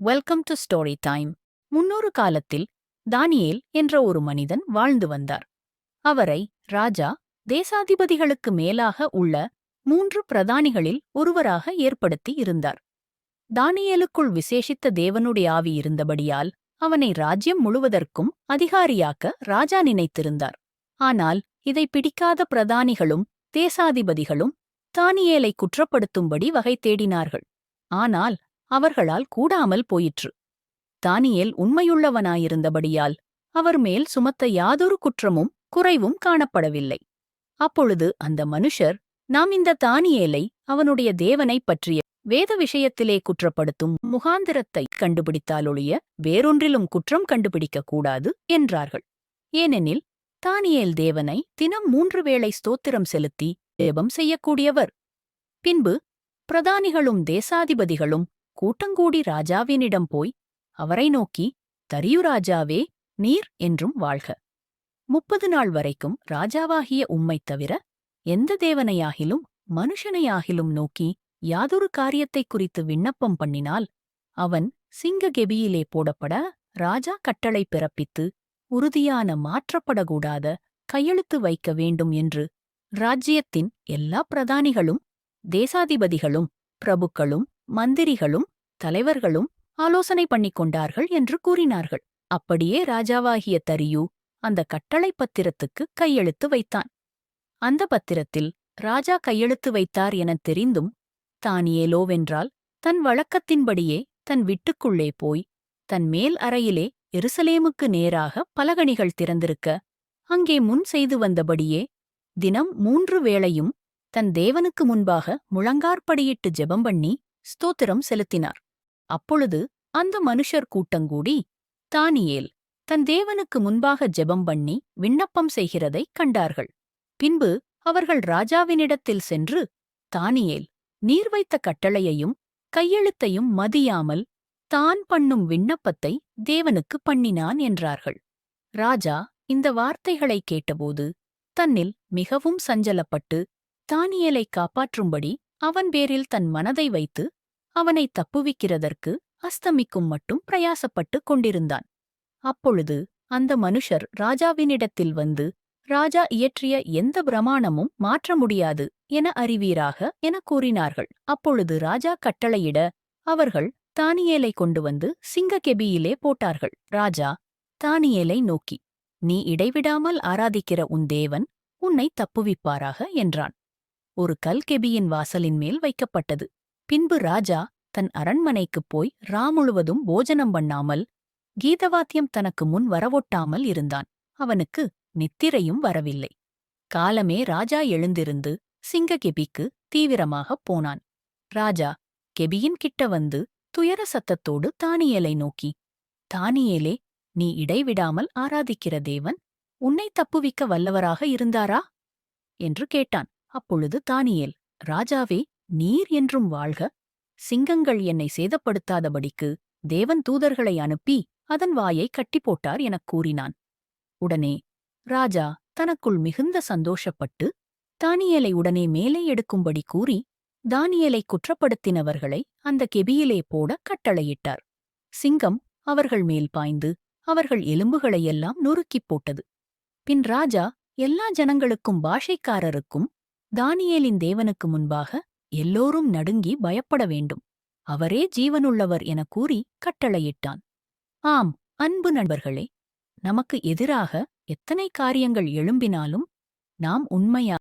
Welcome to story time முன்னொரு காலத்தில் தானியேல் என்ற ஒரு மனிதன் வாழ்ந்து வந்தார். அவரை ராஜா தேசாதிபதிகளுக்கு மேலாக உள்ள மூன்று பிரதானிகளில் ஒருவராக ஏற்படுத்தி இருந்தார். தானியேலுக்குள் விசேஷித்த தேவனுடைய ஆவி இருந்தபடியால் அவனை ராஜ்யம் முழுவதற்கும் அதிகாரியாக்க ராஜா நினைத்திருந்தார். ஆனால் இதை பிடிக்காத பிரதானிகளும் தேசாதிபதிகளும் தானியேலை குற்றப்படுத்தும்படி வகை தேடினார்கள். ஆனால் அவர்களால் கூடாமல் போயிற்று. தானியேல் உண்மையுள்ளவனாயிருந்தபடியால் அவர் மேல் சுமத்த யாதொரு குற்றமும் குறைவும் காணப்படவில்லை. அப்பொழுது அந்த மனுஷர் நாம் இந்த தானியேலை அவனுடைய தேவனைப் பற்றிய வேத விஷயத்திலே குற்றப்படுத்தும் முகாந்திரத்தை கண்டுபிடித்தாலொழிய வேறொன்றிலும் குற்றம் கண்டுபிடிக்கக் கூடாது என்றார்கள். ஏனெனில் தானியேல் தேவனை தினம் மூன்று வேளை ஸ்தோத்திரம் செலுத்தி ஜெபம் செய்யக்கூடியவர். பின்பு பிரதானிகளும் தேசாதிபதிகளும் கூட்டங்கூடி ராஜாவினிடம் போய் அவரை நோக்கி தரியு ராஜாவே நீர் என்றும் வாழ்க. முப்பது நாள் வரைக்கும் ராஜாவாகிய உம்மைத் தவிர எந்த தேவனையாகிலும் மனுஷனையாகிலும் நோக்கி யாதொரு காரியத்தைக் குறித்து விண்ணப்பம் பண்ணினால் அவன் சிங்க கெபியிலே போடப்பட ராஜா கட்டளை பிறப்பித்து உறுதியான மாற்றப்படக்கூடாத கையெழுத்து வைக்க வேண்டும் என்று ராஜ்யத்தின் எல்லா பிரதானிகளும் தேசாதிபதிகளும் பிரபுக்களும் மந்திரிகளும் தலைவர்களும் ஆலோசனை பண்ணிக் கொண்டார்கள் என்று கூறினார்கள். அப்படியே ராஜாவாகிய தரியு அந்த கட்டளை பத்திரத்துக்கு கையெழுத்து வைத்தான். அந்த பத்திரத்தில் ராஜா கையெழுத்து வைத்தார் எனத் தெரிந்தும் தானியேலோவென்றால் தன் வழக்கத்தின்படியே தன் விட்டுக்குள்ளே போய் தன் மேல் அறையிலே எருசலேமுக்கு நேராக பலகணிகள் திறந்திருக்க அங்கே முன் செய்து வந்தபடியே தினம் மூன்று வேளையும் தன் தேவனுக்கு முன்பாக முழங்கார்படியிட்டு ஜெபம் பண்ணி ஸ்தோத்திரம் செலுத்தினார். அப்பொழுது அந்த மனுஷர் கூட்டங்கூடி தானியேல் தன் தேவனுக்கு முன்பாக ஜெபம் பண்ணி விண்ணப்பம் செய்கிறதைக் கண்டார்கள். பின்பு அவர்கள் ராஜாவினிடத்தில் சென்று தானியேல் நீர் வைத்த கட்டளையையும் கையெழுத்தையும் மதியாமல் தான் பண்ணும் விண்ணப்பத்தை தேவனுக்கு பண்ணினான் என்றார்கள். ராஜா இந்த வார்த்தைகளைக் கேட்டபோது தன்னில் மிகவும் சஞ்சலப்பட்டு தானியலை காப்பாற்றும்படி அவன் பேரில் தன் மனதை வைத்து அவனை தப்புவிக்கிறதற்கு அஸ்தமிக்கும் மட்டும் பிரயாசப்பட்டு கொண்டிருந்தான். அப்பொழுது அந்த மனுஷர் ராஜாவினிடத்தில் வந்து ராஜா இயற்றிய எந்த பிரமாணமும் மாற்ற முடியாது என அறிவீராக என கூறினார்கள். அப்பொழுது ராஜா கட்டளையிட அவர்கள் தானியேலை கொண்டு வந்து சிங்கக்கெபியிலே போட்டார்கள். ராஜா தானியேலை நோக்கி நீ இடைவிடாமல் ஆராதிக்கிற உன் தேவன் உன்னை தப்புவிப்பாராக என்றான். ஒரு கல் கெபியின் வாசலின் மேல் வைக்கப்பட்டது. பின்பு ராஜா தன் அரண்மனைக்குப் போய் ரா முழுவதும் போஜனம் பண்ணாமல் கீதவாத்தியம் தனக்கு முன் வரவொட்டாமல் இருந்தான். அவனுக்கு நித்திரையும் வரவில்லை. காலமே ராஜா எழுந்திருந்து சிங்க கெபிக்கு தீவிரமாகப் போனான். ராஜா கெபியின் கிட்ட வந்து துயர சத்தத்தோடு தானியேலை நோக்கி தானியேலே நீ இடைவிடாமல் ஆராதிக்கிற தேவன் உன்னை தப்புவிக்க வல்லவராக இருந்தாரா? என்று கேட்டான். அப்பொழுது தானியேல் ராஜாவே நீர் என்றும் வாழ்க. சிங்கங்கள் என்னை சேதப்படுத்தாதபடிக்கு தேவன் தூதர்களை அனுப்பி அதன் வாயை கட்டி போட்டார் எனக் கூறினான். உடனே ராஜா தனக்குள் மிகுந்த சந்தோஷப்பட்டு தானியலை உடனே மேலே எடுக்கும்படி கூறி தானியலை குற்றப்படுத்தினவர்களை அந்த கெபியிலே போட கட்டளையிட்டார். சிங்கம் அவர்கள் மேல் பாய்ந்து அவர்கள் எலும்புகளையெல்லாம் நொறுக்கிப் போட்டது. பின் ராஜா எல்லா ஜனங்களுக்கும் பாஷைக்காரருக்கும் தானியேலின் தேவனுக்கு முன்பாக எல்லோரும் நடுங்கி பயப்பட வேண்டும். அவரே ஜீவனுள்ளவர் என கூறி கட்டளையிட்டான். ஆம் அன்பு நண்பர்களே நமக்கு எதிராக எத்தனை காரியங்கள் எழும்பினாலும் நாம் உண்மையா